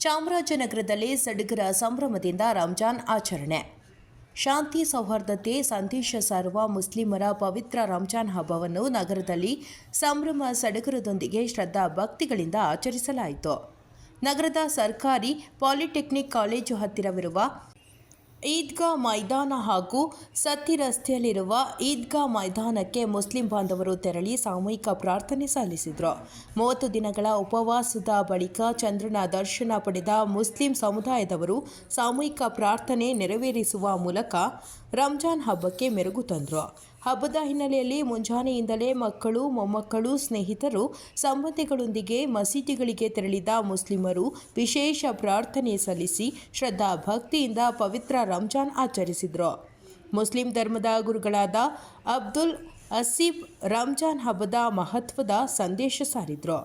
ಚಾಮರಾಜನಗರದಲ್ಲಿ ಸಡಗರ ಸಂಭ್ರಮದಿಂದ ರಂಜಾನ್ ಆಚರಣೆ. ಶಾಂತಿ ಸೌಹಾರ್ದತೆ ಸಂದೇಶ ಸಾರುವ ಮುಸ್ಲಿಮರ ಪವಿತ್ರ ರಂಜಾನ್ ಹಬ್ಬವನ್ನು ನಗರದಲ್ಲಿ ಸಂಭ್ರಮ ಸಡಗರದೊಂದಿಗೆ ಶ್ರದ್ಧಾ ಭಕ್ತಿಗಳಿಂದ ಆಚರಿಸಲಾಯಿತು. ನಗರದ ಸರ್ಕಾರಿ ಪಾಲಿಟೆಕ್ನಿಕ್ ಕಾಲೇಜು ಹತ್ತಿರವಿರುವ ಈದ್ಗಾ ಮೈದಾನ ಹಾಗೂ ಸತ್ತಿ ರಸ್ತೆಯಲ್ಲಿರುವ ಈದ್ಗಾ ಮೈದಾನಕ್ಕೆ ಮುಸ್ಲಿಂ ಬಾಂಧವರು ತೆರಳಿ ಸಾಮೂಹಿಕ ಪ್ರಾರ್ಥನೆ ಸಲ್ಲಿಸಿದರು. ಮೂವತ್ತು ದಿನಗಳ ಉಪವಾಸದ ಬಳಿಕ ಚಂದ್ರನ ದರ್ಶನ ಪಡೆದ ಮುಸ್ಲಿಂ ಸಮುದಾಯದವರು ಸಾಮೂಹಿಕ ಪ್ರಾರ್ಥನೆ ನೆರವೇರಿಸುವ ಮೂಲಕ ರಂಜಾನ್ ಹಬ್ಬಕ್ಕೆ ಮೆರುಗು ತಂದರು. ಹಬ್ಬದ ಹಿನ್ನೆಲೆಯಲ್ಲಿ ಮುಂಜಾನೆಯಿಂದಲೇ ಮಕ್ಕಳು, ಮೊಮ್ಮಕ್ಕಳು, ಸ್ನೇಹಿತರು ಸಂಬಂಧಿಗಳೊಂದಿಗೆ ಮಸೀದಿಗಳಿಗೆ ತೆರಳಿದ ಮುಸ್ಲಿಮರು ವಿಶೇಷ ಪ್ರಾರ್ಥನೆ ಸಲ್ಲಿಸಿ ಶ್ರದ್ಧಾ ಭಕ್ತಿಯಿಂದ ಪವಿತ್ರ ರಂಜಾನ್ ಆಚರಿಸಿದರು. ಮುಸ್ಲಿಂ ಧರ್ಮದ ಗುರುಗಳಾದ ಅಬ್ದುಲ್ ಅಸೀಬ್ ರಂಜಾನ್ ಹಬ್ಬದ ಮಹತ್ವದ ಸಂದೇಶ ಸಾರಿದರು.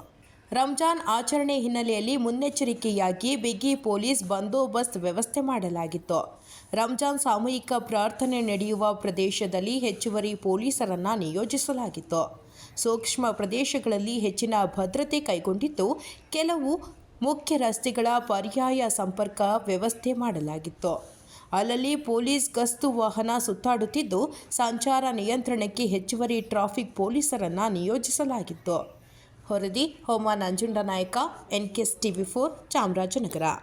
ರಂಜಾನ್ ಆಚರಣೆ ಹಿನ್ನೆಲೆಯಲ್ಲಿ ಮುನ್ನೆಚ್ಚರಿಕೆಯಾಗಿ ಬಿಗಿ ಪೊಲೀಸ್ ಬಂದೋಬಸ್ತ್ ವ್ಯವಸ್ಥೆ ಮಾಡಲಾಗಿತ್ತು. ರಂಜಾನ್ ಸಾಮೂಹಿಕ ಪ್ರಾರ್ಥನೆ ನಡೆಯುವ ಪ್ರದೇಶದಲ್ಲಿ ಹೆಚ್ಚುವರಿ ಪೊಲೀಸರನ್ನು ನಿಯೋಜಿಸಲಾಗಿತ್ತು. ಸೂಕ್ಷ್ಮ ಪ್ರದೇಶಗಳಲ್ಲಿ ಹೆಚ್ಚಿನ ಭದ್ರತೆ ಕೈಗೊಂಡಿದ್ದು ಕೆಲವು ಮುಖ್ಯ ರಸ್ತೆಗಳ ಪರ್ಯಾಯ ಸಂಪರ್ಕ ವ್ಯವಸ್ಥೆ ಮಾಡಲಾಗಿತ್ತು. ಅಲ್ಲಲ್ಲಿ ಪೊಲೀಸ್ ಗಸ್ತು ವಾಹನ ಸುತ್ತಾಡುತ್ತಿದ್ದು, ಸಂಚಾರ ನಿಯಂತ್ರಣಕ್ಕೆ ಹೆಚ್ಚುವರಿ ಟ್ರಾಫಿಕ್ ಪೊಲೀಸರನ್ನು ನಿಯೋಜಿಸಲಾಗಿತ್ತು. ಹೊರದಿ ಹೋಮ Nanjunda Nayaka N KS TV four Chamarajanagar.